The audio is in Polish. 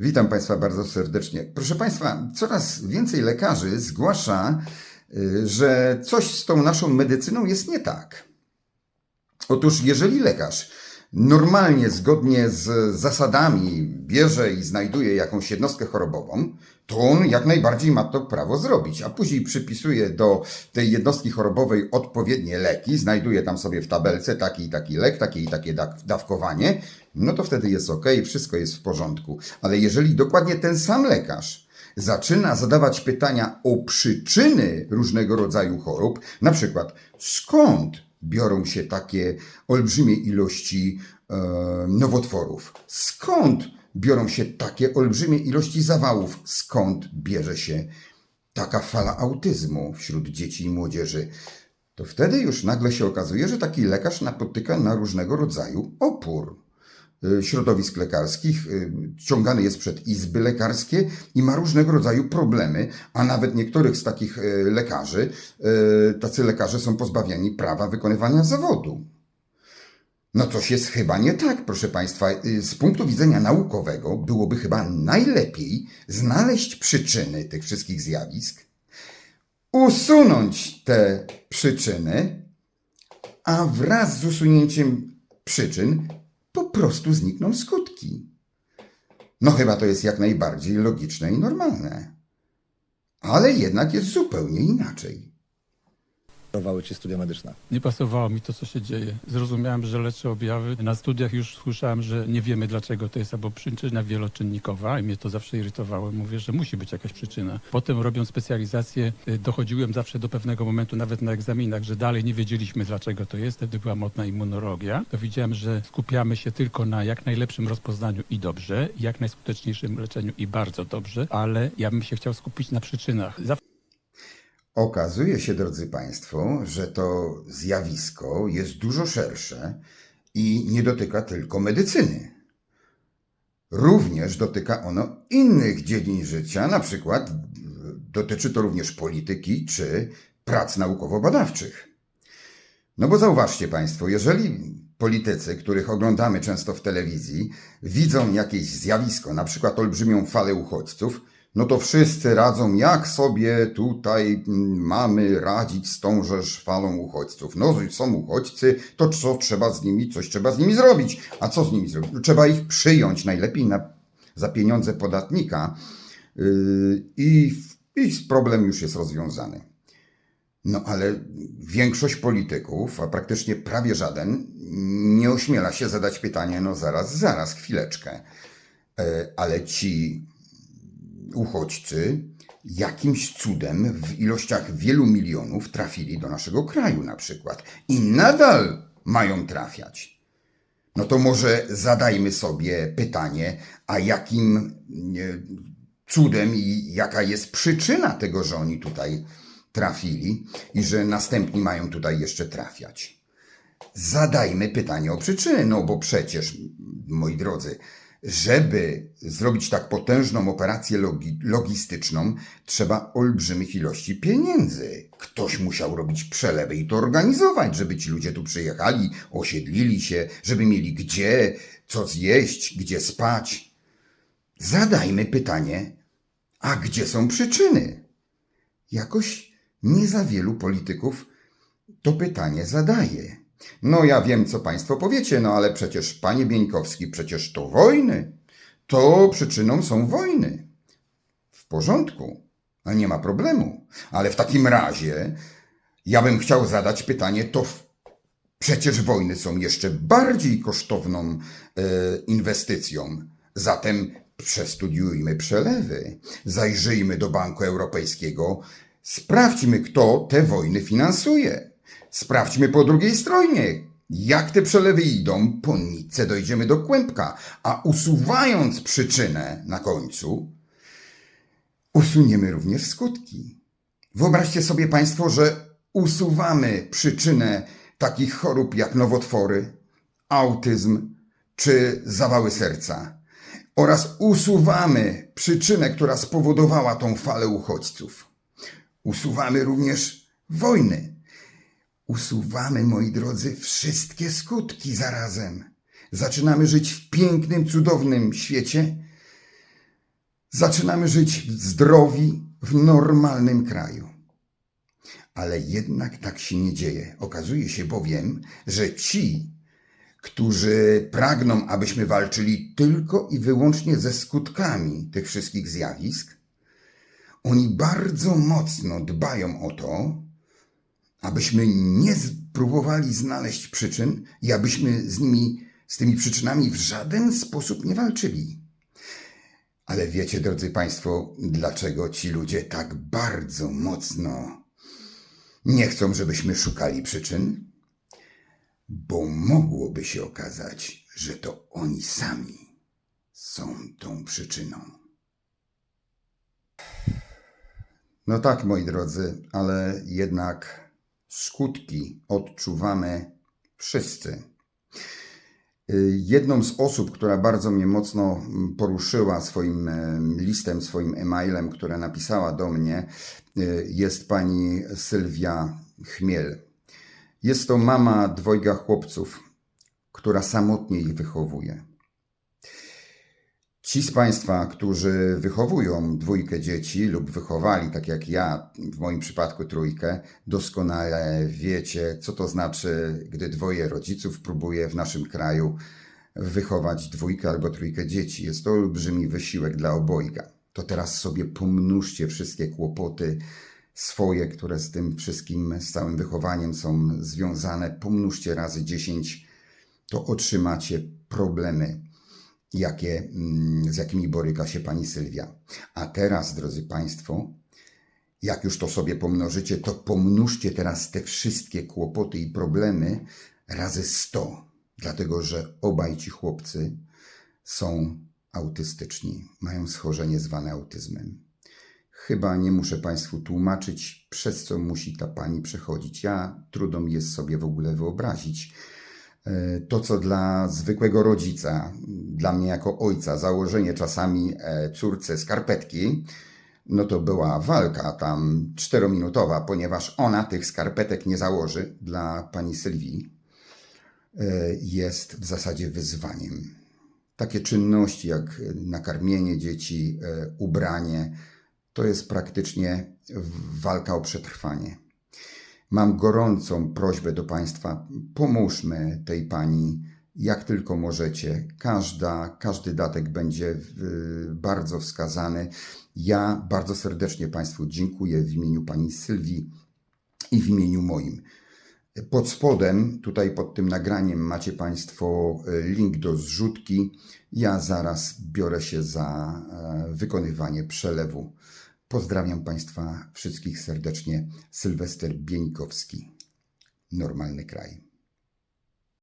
Witam Państwa bardzo serdecznie. Proszę Państwa, coraz więcej lekarzy zgłasza, y, że coś z tą naszą medycyną jest nie tak. Otóż, jeżeli lekarz normalnie, zgodnie z zasadami, bierze i znajduje jakąś jednostkę chorobową, to on jak najbardziej ma to prawo zrobić, a później przypisuje do tej jednostki chorobowej odpowiednie leki, znajduje tam sobie w tabelce taki i taki lek, takie i takie dawkowanie, no to wtedy jest ok, wszystko jest w porządku. Ale jeżeli dokładnie ten sam lekarz zaczyna zadawać pytania o przyczyny różnego rodzaju chorób, na przykład skąd biorą się takie olbrzymie ilości e, nowotworów, skąd biorą się takie olbrzymie ilości zawałów, skąd bierze się taka fala autyzmu wśród dzieci i młodzieży, to wtedy już nagle się okazuje, że taki lekarz napotyka na różnego rodzaju opór środowisk lekarskich, y, ciągany jest przed izby lekarskie i ma różnego rodzaju problemy, a nawet niektórych z takich y, lekarzy, y, tacy lekarze są pozbawiani prawa wykonywania zawodu. No coś jest chyba nie tak, proszę Państwa. Y, Z punktu widzenia naukowego byłoby chyba najlepiej znaleźć przyczyny tych wszystkich zjawisk, usunąć te przyczyny, a wraz z usunięciem przyczyn prostu znikną skutki. No chyba to jest jak najbardziej logiczne i normalne. Ale jednak jest zupełnie inaczej. Podobały Ci studia medyczne? Nie pasowało mi to, co się dzieje. Zrozumiałem, że leczę objawy. Na studiach już słyszałem, że nie wiemy dlaczego to jest albo przyczyna wieloczynnikowa i mnie to zawsze irytowało. Mówię, że musi być jakaś przyczyna. Potem robiąc specjalizację, y, dochodziłem zawsze do pewnego momentu, nawet na egzaminach, że dalej nie wiedzieliśmy dlaczego to jest. Wtedy była modna immunologia. To widziałem, że skupiamy się tylko na jak najlepszym rozpoznaniu i dobrze, jak najskuteczniejszym leczeniu i bardzo dobrze, ale ja bym się chciał skupić na przyczynach. Zawsze Okazuje się, drodzy Państwo, że to zjawisko jest dużo szersze i nie dotyka tylko medycyny. Również dotyka ono innych dziedzin życia, na przykład dotyczy to również polityki czy prac naukowo-badawczych. No bo zauważcie Państwo, jeżeli politycy, których oglądamy często w telewizji, widzą jakieś zjawisko, na przykład olbrzymią falę uchodźców, no to wszyscy radzą, jak sobie tutaj mm, mamy radzić z tążeż falą uchodźców. No, są uchodźcy, to co trzeba z nimi, coś trzeba z nimi zrobić. A co z nimi zrobić? No, Trzeba ich przyjąć, najlepiej na, za pieniądze podatnika yy, i, i problem już jest rozwiązany. No ale większość polityków, a praktycznie prawie żaden, nie ośmiela się zadać pytanie, no zaraz, zaraz, chwileczkę. E, Ale ci uchodźcy jakimś cudem w ilościach wielu milionów trafili do naszego kraju na przykład i nadal mają trafiać. No to może zadajmy sobie pytanie, a jakim e, cudem i jaka jest przyczyna tego, że oni tutaj trafili i że następni mają tutaj jeszcze trafiać. Zadajmy pytanie o przyczyny, no bo przecież, moi drodzy, żeby zrobić tak potężną operację logi logistyczną, trzeba olbrzymich ilości pieniędzy. Ktoś musiał robić przelewy i to organizować, żeby ci ludzie tu przyjechali, osiedlili się, żeby mieli gdzie, co zjeść, gdzie spać. Zadajmy pytanie, a gdzie są przyczyny? Jakoś nie za wielu polityków to pytanie zadaje. No ja wiem, co państwo powiecie, no ale przecież, panie Bieńkowski, przecież to wojny. To przyczyną są wojny. W porządku, nie ma problemu. Ale w takim razie ja bym chciał zadać pytanie, to przecież wojny są jeszcze bardziej kosztowną e, inwestycją. Zatem przestudiujmy przelewy, zajrzyjmy do Banku Europejskiego, sprawdźmy, kto te wojny finansuje. Sprawdźmy po drugiej stronie, jak te przelewy idą, po nitce dojdziemy do kłębka, a usuwając przyczynę na końcu, usuniemy również skutki. Wyobraźcie sobie Państwo, że usuwamy przyczynę takich chorób jak nowotwory, autyzm czy zawały serca oraz usuwamy przyczynę, która spowodowała tą falę uchodźców. Usuwamy również wojny. Usuwamy, moi drodzy, wszystkie skutki zarazem. Zaczynamy żyć w pięknym, cudownym świecie, Zaczynamy żyć zdrowi w normalnym kraju. Ale jednak tak się nie dzieje. Okazuje się bowiem, że ci, którzy pragną, abyśmy walczyli tylko i wyłącznie ze skutkami tych wszystkich zjawisk, oni bardzo mocno dbają o to, abyśmy nie spróbowali znaleźć przyczyn i abyśmy z nimi, z tymi przyczynami w żaden sposób nie walczyli. Ale wiecie, drodzy Państwo, dlaczego ci ludzie tak bardzo mocno nie chcą, żebyśmy szukali przyczyn? Bo mogłoby się okazać, że to oni sami są tą przyczyną. No tak, moi drodzy, ale jednak skutki odczuwamy wszyscy. Y, Jedną z osób, która bardzo mnie mocno mm, poruszyła swoim em, listem, swoim e-mailem, która napisała do mnie, y, jest pani Sylwia Chmiel. Jest to mama dwojga chłopców, która samotnie ich wychowuje. Ci z Państwa, którzy wychowują dwójkę dzieci lub wychowali, tak jak ja, w moim przypadku trójkę, doskonale wiecie, co to znaczy, gdy dwoje rodziców próbuje w naszym kraju wychować dwójkę albo trójkę dzieci. Jest to olbrzymi wysiłek dla obojga. To teraz sobie pomnóżcie wszystkie kłopoty swoje, które z tym wszystkim, z całym wychowaniem są związane. Pomnóżcie razy 10, to otrzymacie problemy jakie, mm, z jakimi boryka się pani Sylwia. A teraz, drodzy Państwo, jak już to sobie pomnożycie, to pomnóżcie teraz te wszystkie kłopoty i problemy razy 100, dlatego że obaj ci chłopcy są autystyczni, mają schorzenie zwane autyzmem. Chyba nie muszę Państwu tłumaczyć, przez co musi ta pani przechodzić. Ja trudno mi jest sobie w ogóle wyobrazić, to, co dla zwykłego rodzica, dla mnie jako ojca, założenie czasami e, córce skarpetki, no to była walka tam czterominutowa, ponieważ ona tych skarpetek nie założy. Dla pani Sylwii e, jest w zasadzie wyzwaniem. Takie czynności jak nakarmienie dzieci, e, ubranie, to jest praktycznie walka o przetrwanie. Mam gorącą prośbę do Państwa, pomóżmy tej pani jak tylko możecie. Każda, każdy datek będzie bardzo wskazany. Ja bardzo serdecznie Państwu dziękuję w imieniu pani Sylwii i w imieniu moim. Pod spodem, tutaj pod tym nagraniem macie Państwo e, link do zrzutki. Ja zaraz biorę się za e, wykonywanie przelewu. Pozdrawiam Państwa wszystkich serdecznie. Sylwester Bieńkowski. Normalny kraj.